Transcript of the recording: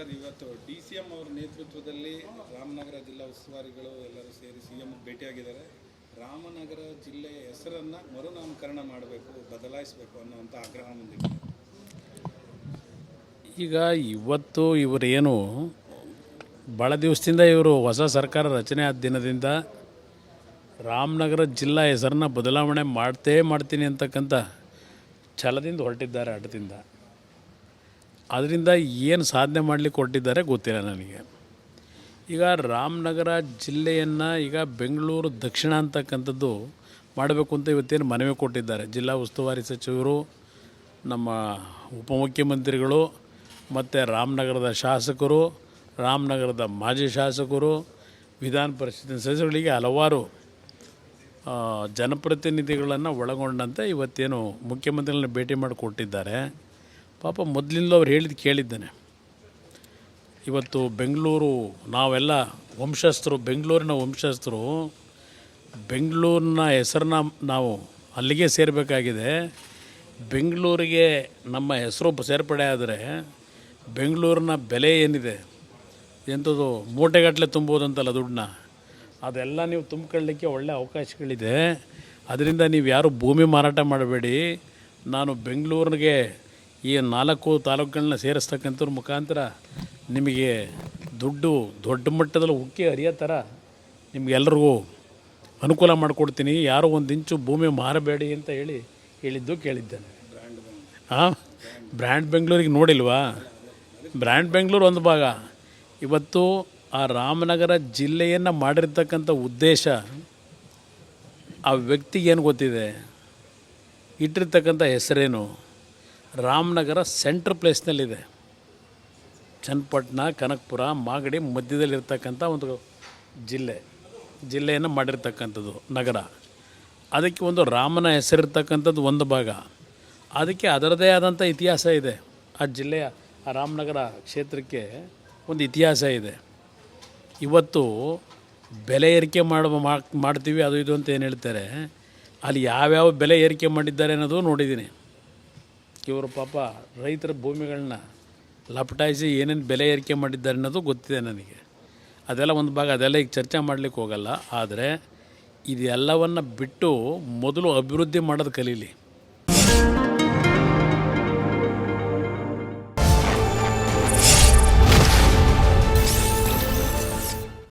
Sir, ಇವತ್ತು D C M ಅವರ ನೇತೃತ್ವದಲ್ಲಿ ರಾಮನಗರ ಜಿಲ್ಲಾ ಉಸ್ತುವಾರಿಗಳು ಎಲ್ಲರೂ ಸೇರಿ ಸಿ ಎಂ ಭೇಟಿಯಾಗಿದ್ದಾರೆ. ರಾಮನಗರ ಜಿಲ್ಲೆಯ ಹೆಸರನ್ನು ಮರುನಾಮಕರಣ ಮಾಡಬೇಕು, ಬದಲಾಯಿಸಬೇಕು ಅನ್ನುವಂಥ ಆಗ್ರಹ ಮುಂದಿದೆ ಈಗ ಇವತ್ತು ಇವರೇನು ಭಾಳ ದಿವಸದಿಂದ ಇವರು ಹೊಸ ಸರ್ಕಾರ ರಚನೆ ಆದ ದಿನದಿಂದ ರಾಮನಗರ ಜಿಲ್ಲಾ ಹೆಸರನ್ನ ಬದಲಾವಣೆ ಮಾಡ್ತೇ ಮಾಡ್ತೀನಿ ಅಂತಕ್ಕಂಥ ಛಲದಿಂದ ಹೊರಟಿದ್ದಾರೆ ಹಠದಿಂದ ಅದರಿಂದ ಏನು ಸಾಧನೆ ಮಾಡಲಿಕ್ಕೆ ಕೊಟ್ಟಿದ್ದಾರೆ ಗೊತ್ತಿಲ್ಲ ನನಗೆ. ಈಗ ರಾಮನಗರ ಜಿಲ್ಲೆಯನ್ನು ಈಗ ಬೆಂಗಳೂರು ದಕ್ಷಿಣ ಅಂತಕ್ಕಂಥದ್ದು ಮಾಡಬೇಕು ಅಂತ ಇವತ್ತೇನು ಮನವಿ ಕೊಟ್ಟಿದ್ದಾರೆ. ಜಿಲ್ಲಾ ಉಸ್ತುವಾರಿ ಸಚಿವರು, ನಮ್ಮ ಉಪಮುಖ್ಯಮಂತ್ರಿಗಳು, ಮತ್ತು ರಾಮನಗರದ ಶಾಸಕರು, ರಾಮನಗರದ ಮಾಜಿ ಶಾಸಕರು, ವಿಧಾನ ಪರಿಷತ್ತಿನ ಸದಸ್ಯರುಗಳಿಗೆ ಹಲವಾರು ಜನಪ್ರತಿನಿಧಿಗಳನ್ನು ಒಳಗೊಂಡಂತೆ ಇವತ್ತೇನು ಮುಖ್ಯಮಂತ್ರಿಗಳನ್ನ ಭೇಟಿ ಮಾಡಿ ಕೊಟ್ಟಿದ್ದಾರೆ. ಪಾಪ ಮೊದಲಿಂದ ಅವ್ರು ಹೇಳಿದ್ದು ಕೇಳಿದ್ದೇನೆ. ಇವತ್ತು ಬೆಂಗಳೂರು ನಾವೆಲ್ಲ ವಂಶಸ್ಥರು, ಬೆಂಗಳೂರಿನ ವಂಶಸ್ಥರು, ಬೆಂಗಳೂರಿನ ಹೆಸರನ್ನ ನಾವು ಅಲ್ಲಿಗೆ ಸೇರಬೇಕಾಗಿದೆ. ಬೆಂಗಳೂರಿಗೆ ನಮ್ಮ ಹೆಸರು ಸೇರ್ಪಡೆ ಆದರೆ ಬೆಂಗಳೂರಿನ ಬೆಲೆ ಏನಿದೆ, ಎಂಥದ್ದು ಮೂಟೆಗಟ್ಟಲೆ ತುಂಬೋದಂತಲ್ಲ ದುಡ್ಡನ್ನ, ಅದೆಲ್ಲ ನೀವು ತುಂಬಿಕೊಳ್ಳಲಿಕ್ಕೆ ಒಳ್ಳೆ ಅವಕಾಶಗಳಿದೆ. ಅದರಿಂದ ನೀವು ಯಾರು ಭೂಮಿ ಮಾರಾಟ ಮಾಡಬೇಡಿ. ನಾನು ಬೆಂಗಳೂರಿಗೆ ಈ ನಾಲ್ಕು ತಾಲೂಕುಗಳನ್ನ ಸೇರಿಸ್ತಕ್ಕಂಥವ್ರ ಮುಖಾಂತರ ನಿಮಗೆ ದುಡ್ಡು ದೊಡ್ಡ ಮಟ್ಟದಲ್ಲಿ ಉಕ್ಕಿ ಹರಿಯೋ ಥರ ನಿಮ್ಗೆಲ್ರಿಗೂ ಅನುಕೂಲ ಮಾಡಿಕೊಡ್ತೀನಿ. ಯಾರು ಒಂದು ಇಂಚು ಭೂಮಿ ಮಾರಬೇಡಿ ಅಂತ ಹೇಳಿ ಹೇಳಿದ್ದು ಕೇಳಿದ್ದೇನೆ. ಹಾಂ ಬ್ರ್ಯಾಂಡ್ ಬೆಂಗಳೂರಿಗೆ ನೋಡಿಲ್ವಾ? ಬ್ರ್ಯಾಂಡ್ ಬೆಂಗಳೂರು ಒಂದು ಭಾಗ. ಇವತ್ತು ಆ ರಾಮನಗರ ಜಿಲ್ಲೆಯನ್ನು ಮಾಡಿರ್ತಕ್ಕಂಥ ಉದ್ದೇಶ ಆ ವ್ಯಕ್ತಿಗೇನು ಗೊತ್ತಿದೆ? ಇಟ್ಟಿರ್ತಕ್ಕಂಥ ಹೆಸರೇನು? ರಾಮನಗರ ಸೆಂಟ್ರ್ ಪ್ಲೇಸ್ನಲ್ಲಿದೆ. ಚನ್ನಪಟ್ಟಣ, ಕನಕಪುರ, ಮಾಗಡಿ ಮಧ್ಯದಲ್ಲಿರ್ತಕ್ಕಂಥ ಒಂದು ಜಿಲ್ಲೆ. ಜಿಲ್ಲೆಯನ್ನು ಮಾಡಿರ್ತಕ್ಕಂಥದ್ದು, ನಗರ. ಅದಕ್ಕೆ ಒಂದು ರಾಮನ ಹೆಸರಿರ್ತಕ್ಕಂಥದ್ದು ಒಂದು ಭಾಗ. ಅದಕ್ಕೆ ಅದರದೇ ಆದಂಥ ಇತಿಹಾಸ ಇದೆ. ಆ ಜಿಲ್ಲೆಯ, ಆ ರಾಮನಗರ ಕ್ಷೇತ್ರಕ್ಕೆ ಒಂದು ಇತಿಹಾಸ ಇದೆ. ಇವತ್ತು ಬೆಲೆ ಏರಿಕೆ ಮಾಡುವ ಮಾಡ್- ಮಾಡ್ತೀವಿ, ಅದು ಇದು ಅಂತ ಏನು ಹೇಳ್ತಾರೆ? ಅಲ್ಲಿ ಯಾವ್ಯಾವ ಬೆಲೆ ಏರಿಕೆ ಮಾಡಿದ್ದಾರೆ ಅನ್ನೋದು ನೋಡಿದ್ದೀನಿ. ಇವರು ಪಾಪ ರೈತರ ಭೂಮಿಗಳನ್ನ ಲಪಟಾಯಿಸಿ ಏನೇನು ಬೆಲೆ ಏರಿಕೆ ಮಾಡಿದ್ದಾರೆ ಅನ್ನೋದು ಗೊತ್ತಿದೆ ನನಗೆ. ಅದೆಲ್ಲ ಒಂದು ಭಾಗ, ಅದೆಲ್ಲ ಈಗ ಚರ್ಚೆ ಮಾಡಲಿಕ್ಕೆ ಹೋಗಲ್ಲ. ಆದರೆ ಇದೆಲ್ಲವನ್ನು ಬಿಟ್ಟು ಮೊದಲು ಅಭಿವೃದ್ಧಿ ಮಾಡೋದು ಕಲೀಲಿ.